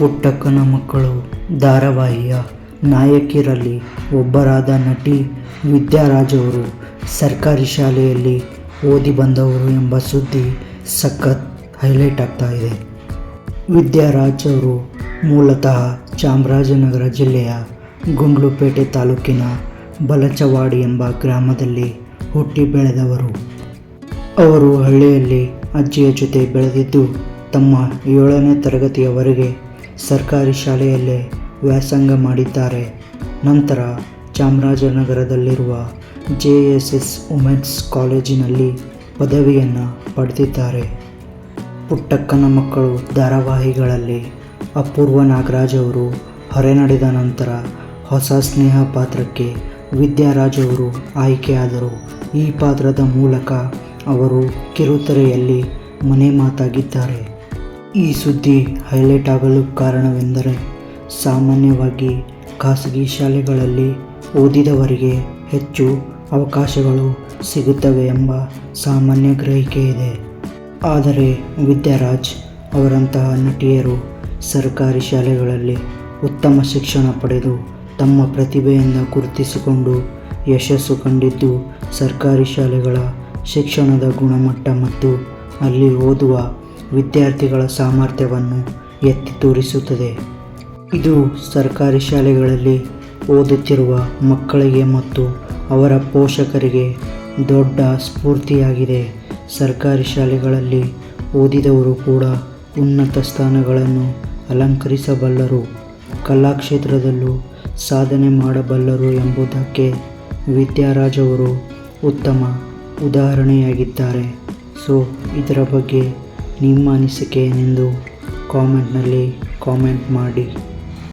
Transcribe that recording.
ಪುಟ್ಟಕ್ಕನ ಮಕ್ಕಳು ಧಾರಾವಾಹಿಯ ನಾಯಕಿಯರಲ್ಲಿ ಒಬ್ಬರಾದ ನಟಿ ವಿದ್ಯಾರಾಜ್ ಅವರು ಸರ್ಕಾರಿ ಶಾಲೆಯಲ್ಲಿ ಓದಿ ಬಂದವರು ಎಂಬ ಸುದ್ದಿ ಸಖತ್ ಹೈಲೈಟ್ ಆಗ್ತಾ ಇದೆ. ವಿದ್ಯಾರಾಜ್ ಅವರು ಮೂಲತಃ ಚಾಮರಾಜನಗರ ಜಿಲ್ಲೆಯ ಗುಂಡ್ಲುಪೇಟೆ ತಾಲೂಕಿನ ಬಲಚವಾಡಿ ಎಂಬ ಗ್ರಾಮದಲ್ಲಿ ಹುಟ್ಟಿ ಬೆಳೆದವರು. ಅವರು ಹಳ್ಳಿಯಲ್ಲಿ ಅಜ್ಜಿಯ ಜೊತೆ ಬೆಳೆದಿದ್ದು ತಮ್ಮ ಏಳನೇ ತರಗತಿಯವರೆಗೆ ಸರ್ಕಾರಿ ಶಾಲೆಯಲ್ಲೇ ವ್ಯಾಸಂಗ ಮಾಡಿದ್ದಾರೆ. ನಂತರ ಚಾಮರಾಜನಗರದಲ್ಲಿರುವ ಜೆ ಎಸ್ ಎಸ್ ವುಮೆನ್ಸ್ ಕಾಲೇಜಿನಲ್ಲಿ ಪದವಿಯನ್ನು ಪಡೆದಿದ್ದಾರೆ. ಪುಟ್ಟಕ್ಕನ ಮಕ್ಕಳು ಧಾರಾವಾಹಿಗಳಲ್ಲಿ ಅಪೂರ್ವ ನಾಗರಾಜ್ ಅವರು ಹೊರನಡೆದ ನಂತರ ಹೊಸ ಸ್ನೇಹ ಪಾತ್ರಕ್ಕೆ ವಿದ್ಯಾರಾಜ್ ಅವರು ಆಯ್ಕೆಯಾದರು. ಈ ಪಾತ್ರದ ಮೂಲಕ ಅವರು ಕಿರುತೆರೆಯಲ್ಲಿ ಮನೆ ಮಾತಾಗಿದ್ದಾರೆ. ಈ ಸುದ್ದಿ ಹೈಲೈಟ್ ಆಗಲು ಕಾರಣವೆಂದರೆ ಸಾಮಾನ್ಯವಾಗಿ ಖಾಸಗಿ ಶಾಲೆಗಳಲ್ಲಿ ಓದಿದವರಿಗೆ ಹೆಚ್ಚು ಅವಕಾಶಗಳು ಸಿಗುತ್ತವೆ ಎಂಬ ಸಾಮಾನ್ಯ ಗ್ರಹಿಕೆ ಇದೆ. ಆದರೆ ವಿದ್ಯಾರಾಜ್ ಅವರಂತಹ ನಟಿಯರು ಸರ್ಕಾರಿ ಶಾಲೆಗಳಲ್ಲಿ ಉತ್ತಮ ಶಿಕ್ಷಣ ಪಡೆದು ತಮ್ಮ ಪ್ರತಿಭೆಯಿಂದ ಗುರುತಿಸಿಕೊಂಡು ಯಶಸ್ಸು ಕಂಡಿದ್ದು ಸರ್ಕಾರಿ ಶಾಲೆಗಳ ಶಿಕ್ಷಣದ ಗುಣಮಟ್ಟ ಮತ್ತು ಅಲ್ಲಿ ಓದುವ ವಿದ್ಯಾರ್ಥಿಗಳ ಸಾಮರ್ಥ್ಯವನ್ನು ಎತ್ತಿ ತೋರಿಸುತ್ತದೆ. ಇದು ಸರ್ಕಾರಿ ಶಾಲೆಗಳಲ್ಲಿ ಓದುತ್ತಿರುವ ಮಕ್ಕಳಿಗೆ ಮತ್ತು ಅವರ ಪೋಷಕರಿಗೆ ದೊಡ್ಡ ಸ್ಫೂರ್ತಿಯಾಗಿದೆ. ಸರ್ಕಾರಿ ಶಾಲೆಗಳಲ್ಲಿ ಓದಿದವರು ಕೂಡ ಉನ್ನತ ಸ್ಥಾನಗಳನ್ನು ಅಲಂಕರಿಸಬಲ್ಲರು. ಕಲಾಕ್ಷೇತ್ರದಲ್ಲೂ ಸಾಧನೆ ಮಾಡಬಲ್ಲರು ಎಂಬುದಕ್ಕೆ ವಿದ್ಯಾರಾಜವರು ಉತ್ತಮ ಉದಾಹರಣೆಯಾಗಿದ್ದಾರೆ. ಸೊ, ಇದರ ಬಗ್ಗೆ ನಿಮ್ಮ ಅನಿಸಿಕೆ ಏನೆಂದು ಕಾಮೆಂಟ್ನಲ್ಲಿ ಕಾಮೆಂಟ್ ಮಾಡಿ.